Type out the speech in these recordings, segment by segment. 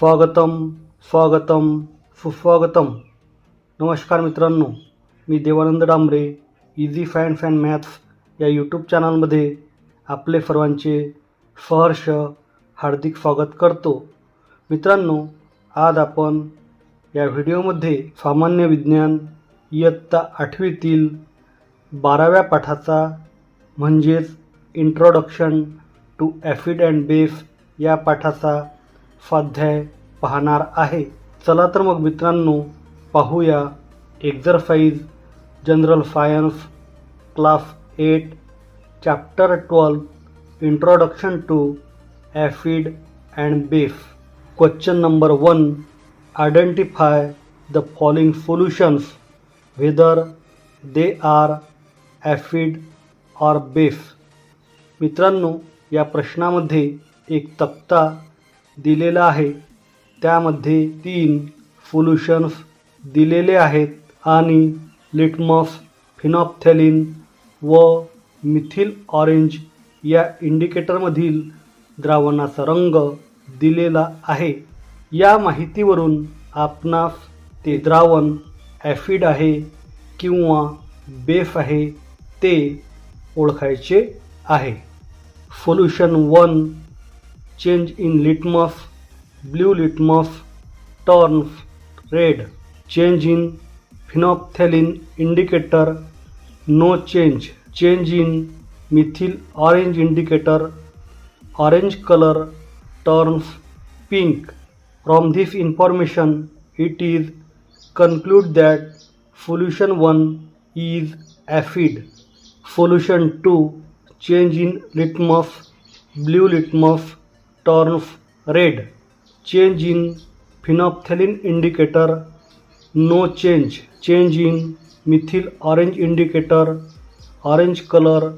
स्वागतम स्वागतम सुस्वागतम. नमस्कार मित्रांनो मी Devanand Dambare easy fan fan maths या यूट्यूब चॅनलमध्ये आपले सर्वांचे सहर्ष हार्दिक स्वागत करतो. मित्रांनो आज आपण या व्हिडिओमध्ये सामान्य विज्ञान इयत्ता आठवीतील बाराव्या पाठाचा म्हणजेच introduction to acid and base या पाठाचा स्वाध्याय पाहणार आहे. चला तर मग मित्रांनो पाहूया exercise general science class eight chapter twelve introduction to acid and base question number one identify the following solutions whether they are acid or base मित्रांनो या प्रश्नामध्ये एक तक्ता दिलेला आहे. त्यामध्ये तीन सोल्युशन्स दिलेले आहेत आणि लिटमस फिनॉप्थॅलिन व मिथिल ऑरेंज या इंडिकेटरमधील द्रावणाचा रंग दिलेला आहे. या माहितीवरून आपणास ते द्रावण ॲफिड आहे किंवा बेस आहे ते ओळखायचे आहे. Solution one change in litmus blue litmus turns red change in phenolphthalein indicator no change change in methyl orange indicator orange color turns pink. From this information it is conclude that solution 1 is acid. Solution 2 change in litmus blue litmus turns red. Change in phenolphthalein indicator, no change. Change in methyl orange indicator, orange color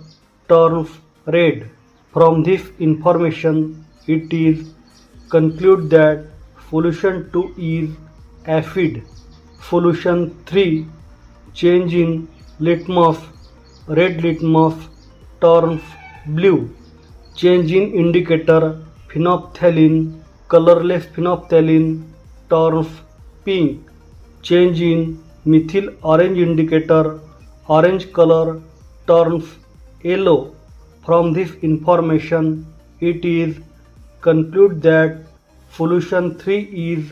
turns red. From this information, it is conclude that solution 2 is acid. Solution 3 change in litmus, red litmus turns blue. Change in indicator phenolphthalein colourless phenolphthalein turns pink change in methyl orange indicator orange colour turns yellow. From this information it is conclude that solution three is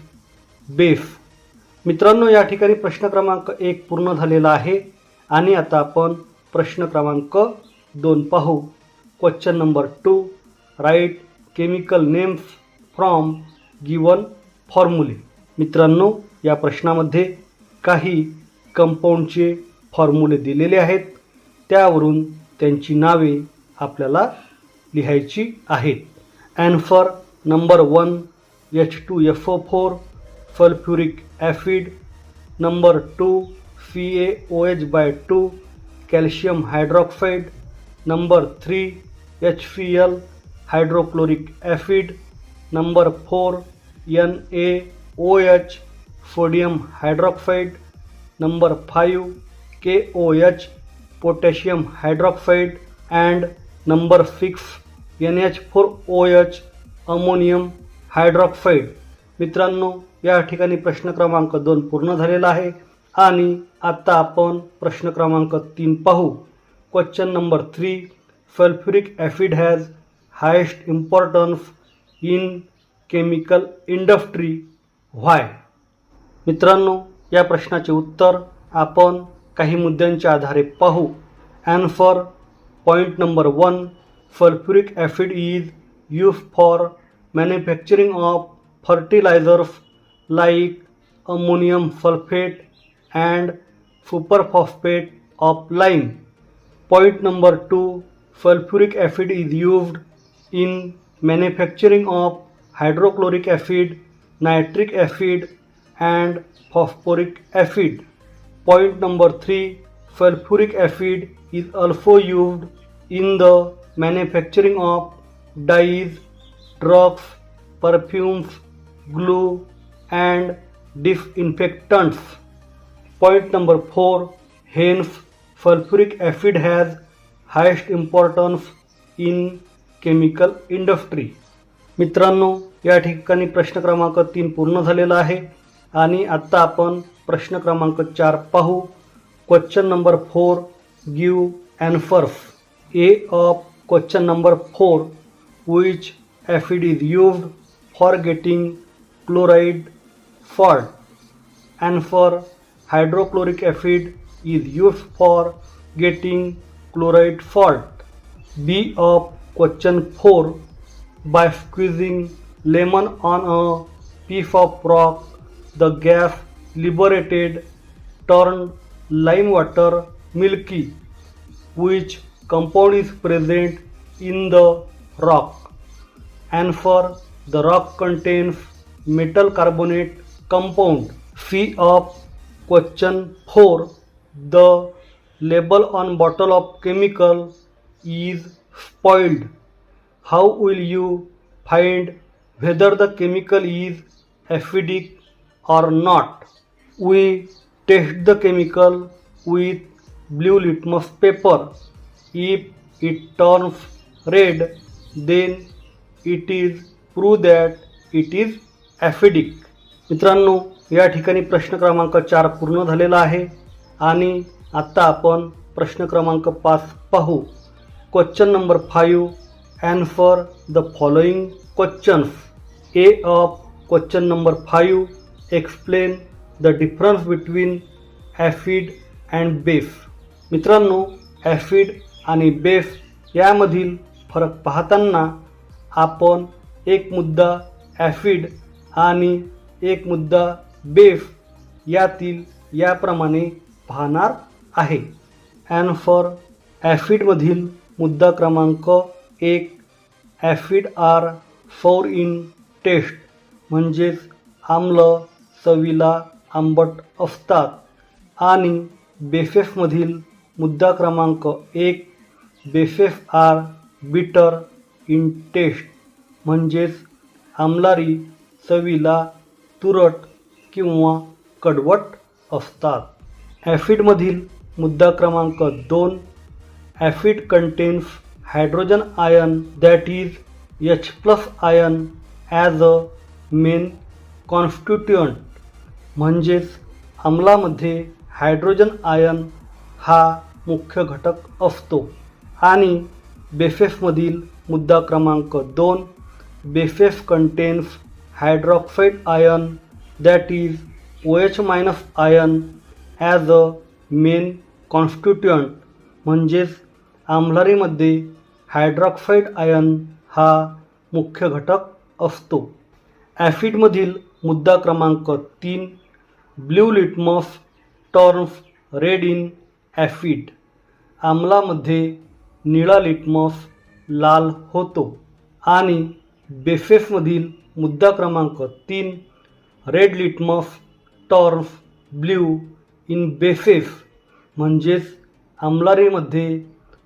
base मित्रांनो या ठिकाणी प्रश्न क्रमांक एक पूर्ण झालेला आहे आणि आता आपण प्रश्न क्रमांक दोन पाहू. Question number two write chemical names from given formulae मित्रांनो या प्रश्नामध्ये काही कंपाऊंडचे फॉर्मुले दिलेले आहेत. त्यावरून त्यांची नावे आपल्याला लिहायची आहेत. Answer number one H two S O four sulphuric acid number two C A O H by two calcium hydroxide number three H C L hydrochloric acid number four N A O H sodium hydroxide number five K O H potassium hydroxide and number six N H four O H ammonium hydroxide मित्रांनो या ठिकाणी प्रश्न क्रमांक दोन पूर्ण झालेला आहे आणि आत्ता आपण प्रश्न क्रमांक तीन पाहू. Question number three sulphuric acid has highest importance in chemical industry why मित्रांनो या प्रश्नाचे उत्तर आपण काही मुद्द्यांच्या आधारे पाहू answer point number one sulphuric acid is use for manufacturing of fertilisers like ammonium sulphate and superphosphate of lime point number two sulphuric acid is used in manufacturing of hydrochloric acid, nitric acid and phosphoric acid. Point number 3 sulfuric acid is also used in the manufacturing of dyes, drugs, perfumes, glue, and disinfectants. Point number 4 Hence, sulfuric acid has highest importance in chemical industry. मित्रांनो या ठिकाणी प्रश्न क्रमांक तीन पूर्ण झालेला आहे. आणि आत्ता आपण प्रश्न क्रमांक चार पाहू. Question number four give answers A of question number four which acid is used for getting chloride salt and hydrochloric acid is is for for getting chloride fault. B of question 4 by squeezing lemon on a piece of rock the gas liberated turned lime water milky which compound is present in the rock and for the rock contains metal carbonate compound. Fee of question 4 The label on bottle of chemical is spoiled how will you find whether the chemical is acidic or not we test the chemical with blue litmus paper if it turns red then it is prove that it is acidic मित्रांनो या ठिकाणी प्रश्न क्रमांक चार पूर्ण झालेला आहे आणि आत्ता आपण प्रश्न क्रमांक पाच पाहू question number five answer the following questions A of question number five explain the difference between acid and base मित्रांनो ॲफिड आणि बेस यामधील फरक पाहताना आपण एक मुद्दा ॲफिड आणि एक मुद्दा बेस यातील याप्रमाणे पाहणार आहे. अॅन्फर ॲफिडमधील मुद्दा क्रमांक एक acid are sour in taste म्हणजेच आम्ल चवीला आंबट असतात. आणि बेसेसमधील मुद्दा क्रमांक एक bases are bitter in taste म्हणजेच आमलारी चवीला तुरट किंवा कडवट असतात. ॲफिडमधील मुद्दा क्रमांक दोन acid contains hydrogen ion that is H plus ion as a main constituent म्हणजेच अंमलामध्ये हायड्रोजन आयन हा मुख्य घटक असतो. आणि बेसेसमधील मुद्दा क्रमांक दोन bases contains hydroxide ion that is O H minus ion as a main constituent म्हणजेच आम्लारीमध्ये हायड्रॉक्साईड आयन हा मुख्य घटक असतो. ॲसिडमधील मुद्दा क्रमांक तीन blue litmus turns red in acid. आम्लामध्ये निळा लिटमस लाल होतो. आणि बेसेसमधील मुद्दा क्रमांक तीन red litmus turns blue in bases म्हणजेच आम्लारीमध्ये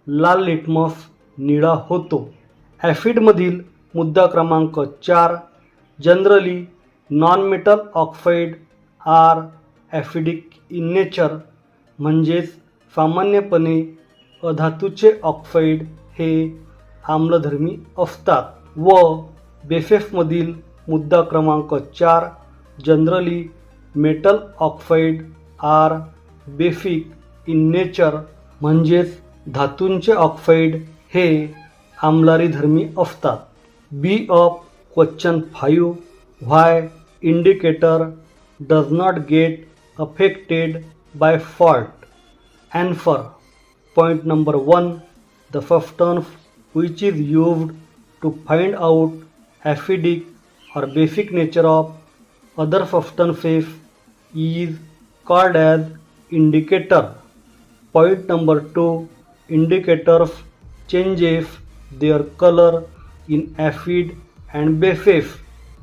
लाल लिटमस निळा होतो. ॲफिडमधील मुद्दा क्रमांक चार generally non metal oxide are acidic in nature म्हणजेच सामान्यपणे अधातूचे ऑक्साईड हे आम्लधर्मी असतात. व बेसेसमधील मुद्दा क्रमांक चार generally metal oxide are basic in nature म्हणजेच धातूंचे ऑक्साईड हे आमलारी धर्मी असतात. B of question five why indicator does not get affected by salt अँफर point number one the substance which is used to find out acidic or basic nature of other substances is called as indicator point number two indicators changes their color in acid and bases.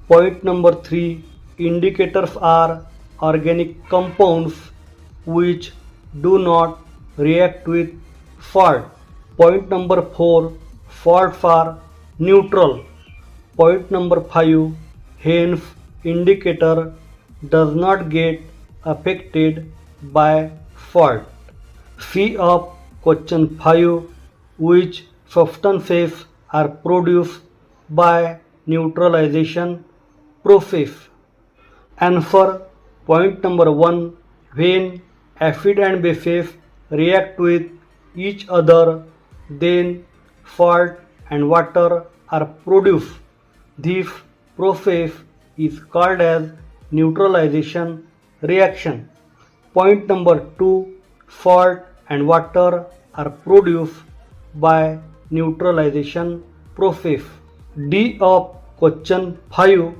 Point number three indicators are organic compounds which do not react with salt. Point number four salts are neutral. Point number five hence indicator does not get affected by salt. C of question 5 which substances are produced by neutralization process. Answer point number 1 when acid and bases react with each other then salt and water are produced. This process is called as neutralization reaction. Point number 2 salt and water are produced by neutralization process. D of question 5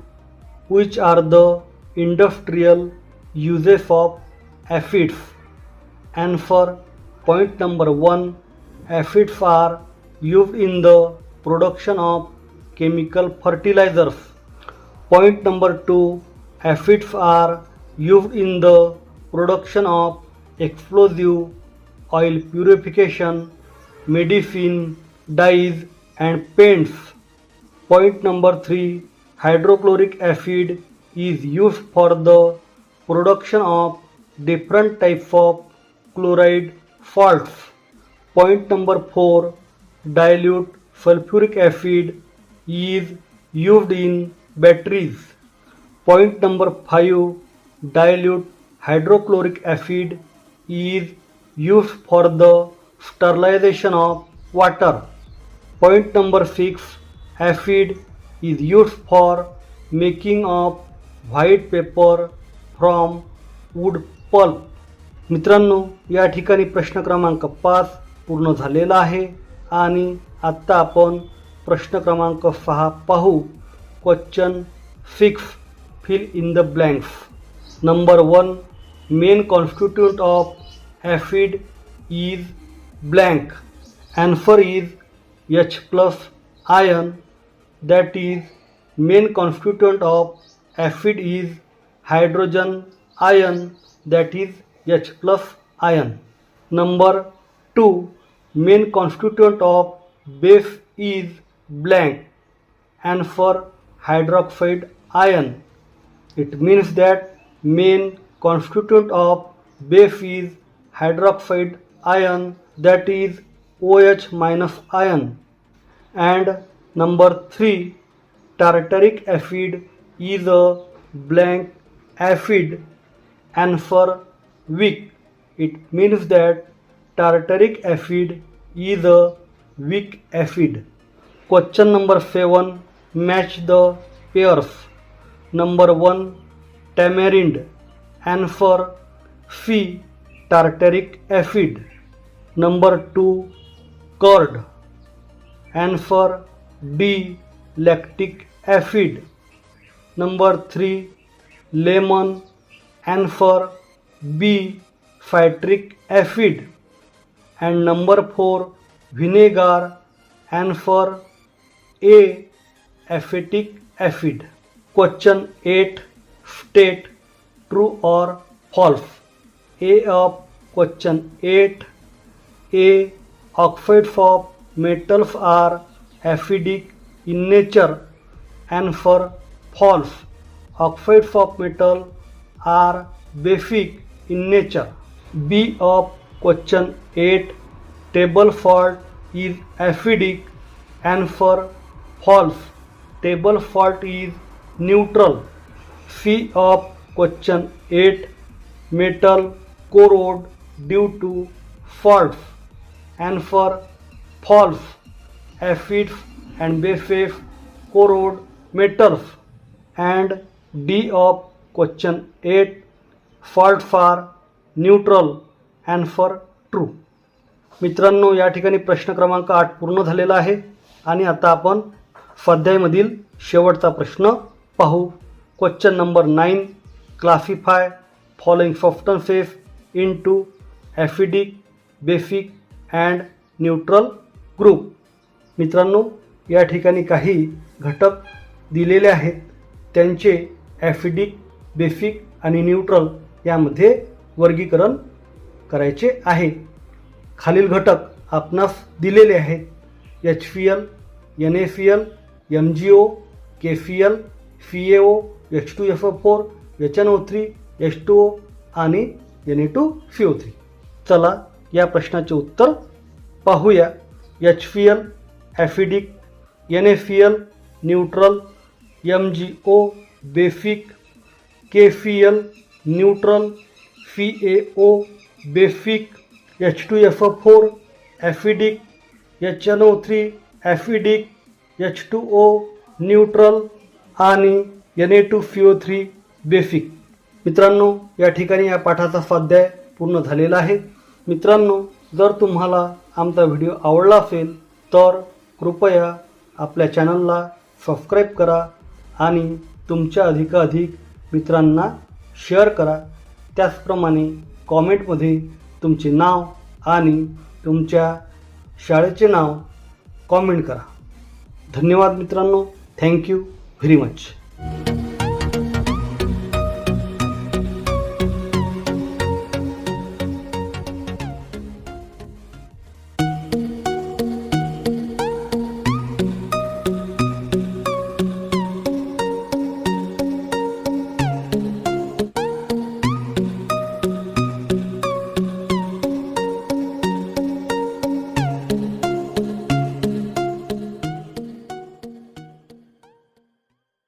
which are the industrial uses of acids answer point number 1 acids are used in the production of chemical fertilizers point number 2 acids are used in the production of explosive oil purification medicine dyes and paints Point number 3 Hydrochloric acid is used for the production of different types of chloride salts. Point number 4 Dilute sulfuric acid is used in batteries. Point number 5 Dilute hydrochloric acid is use for the sterilisation of water point number six acid is use for making of white paper from wood pulp मित्रांनो या ठिकाणी प्रश्न क्रमांक पाच पूर्ण झालेला आहे आणि आत्ता आपण प्रश्न क्रमांक सहा पाहू. Question six fill in the blanks number one main constitute of Acid is blank. Anfer is H plus ion that is main constituent of acid is hydrogen ion that is H plus ion. Number 2 main constituent of base is blank and for hydroxide ion it means that main constituent of base is hydroxide ion that is OH minus ion. And number 3 tartaric acid is a blank acid and for weak it means that tartaric acid is a weak acid. Question number 7 match the pairs. Number 1 tamarind. And for C tartaric acid. Number 2 curd. And for D lactic acid. Number 3 lemon. And for B citric acid. And number 4 vinegar. And for A acetic acid. Question 8 state true or false A of question 8 A. Oxides of metals are acidic in nature and for false. Oxides of metal are basic in nature. B of question 8 table salt is acidic and for false. Table salt is neutral. C of question 8 metal corrode due to salt and for false acids and bases corrode metals and D of question eight salt are neutral and for true मित्रांनो या ठिकाणी प्रश्न क्रमांक आठ पूर्ण झालेला आहे आणि आता आपण स्वाध्यायमधील शेवटचा प्रश्न पाहू question number nine classify following substances into basic basic and neutral group मित्रांनो या ठिकाणी काही घटक दिलेले आहेत. त्यांचे ॲफिडिक बेसिक आणि न्यूट्रल यामध्ये वर्गीकरण करायचे आहे. खालील घटक आपणास दिलेले आहेत. H P L N A C L M G O K C L C A O H two S O four H N O three H two O आणि N A two C O three चला, या प्रश्नाचे उत्तर पाहूया. H C L acidic N A C L neutral M G O basic K C L neutral C A O basic H two S four acidic H N O three acidic H two O neutral आणि N A two C O three basic मित्रांनो या ठिकाणी या पाठाचा स्वाध्याय पूर्ण झालेला आहे. मित्रांनो जर तुम्हाला आमचा व्हिडिओ आवडला असेल तर कृपया आपल्या चॅनलला सबस्क्राईब करा आणि तुमच्या अधिकाधिक मित्रांना शेअर करा. त्याचप्रमाणे कॉमेंटमध्ये तुमचे नाव आणि तुमच्या शाळेचे नाव कॉमेंट करा. धन्यवाद मित्रांनो. Thank you very much.